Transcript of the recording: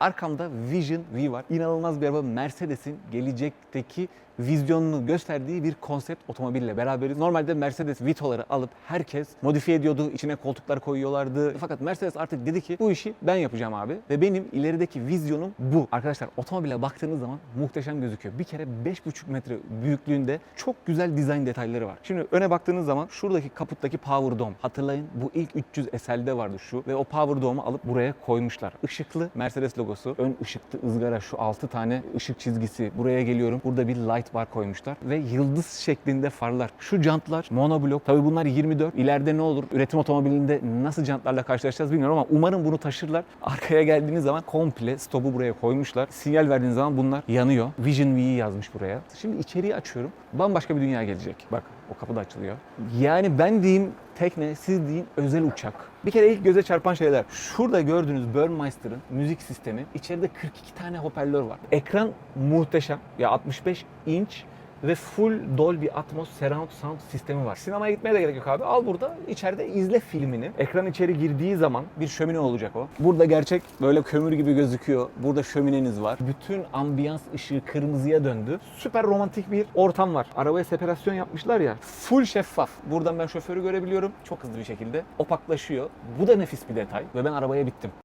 Arkamda Vision V var. İnanılmaz bir araba Mercedes'in gelecekteki vizyonunu gösterdiği bir konsept otomobille beraberiz. Normalde Mercedes Vito'ları alıp herkes modifiye ediyordu, içine koltuklar koyuyorlardı. Fakat Mercedes artık dedi ki bu işi ben yapacağım abi. Ve benim ilerideki vizyonum bu. Arkadaşlar otomobile baktığınız zaman muhteşem gözüküyor. Bir kere 5,5 metre büyüklüğünde çok güzel dizayn detayları var. Şimdi öne baktığınız zaman şuradaki kaputtaki Power Dome. Hatırlayın bu ilk 300 SL'de vardı şu. Ve o Power Dome'u alıp buraya koymuşlar. Işıklı Mercedes logosu. Ön ışıklı ızgara şu 6 tane ışık çizgisi. Buraya geliyorum. Burada bir light bar koymuşlar. Ve yıldız şeklinde farlar. Şu jantlar monoblok. Tabii bunlar 24. İleride ne olur? Üretim otomobilinde nasıl jantlarla karşılaşacağız bilmiyorum ama umarım bunu taşırlar. Arkaya geldiğiniz zaman komple stopu buraya koymuşlar. Sinyal verdiğiniz zaman bunlar yanıyor. Vision V'yi yazmış buraya. Şimdi içeriği açıyorum. Bambaşka bir dünya gelecek. Bak o kapı da açılıyor. Yani ben diyeyim tekne, siz deyin özel uçak. Bir kere ilk göze çarpan şeyler. Şurada gördüğünüz Burmeister'ın müzik sistemi. İçeride 42 tane hoparlör var. Ekran muhteşem. Ya 65 inç ve full Dolby Atmos Surround Sound sistemi var. Sinemaya gitmeye de gerek yok abi. Al burada içeride izle filmini. Ekran içeri girdiği zaman bir şömine olacak o. Burada gerçek böyle kömür gibi gözüküyor. Burada şömineniz var. Bütün ambiyans ışığı kırmızıya döndü. Süper romantik bir ortam var. Arabaya separasyon yapmışlar ya. Full şeffaf. Buradan ben şoförü görebiliyorum. Çok hızlı bir şekilde. Opaklaşıyor. Bu da nefis bir detay. Ve ben arabaya bittim.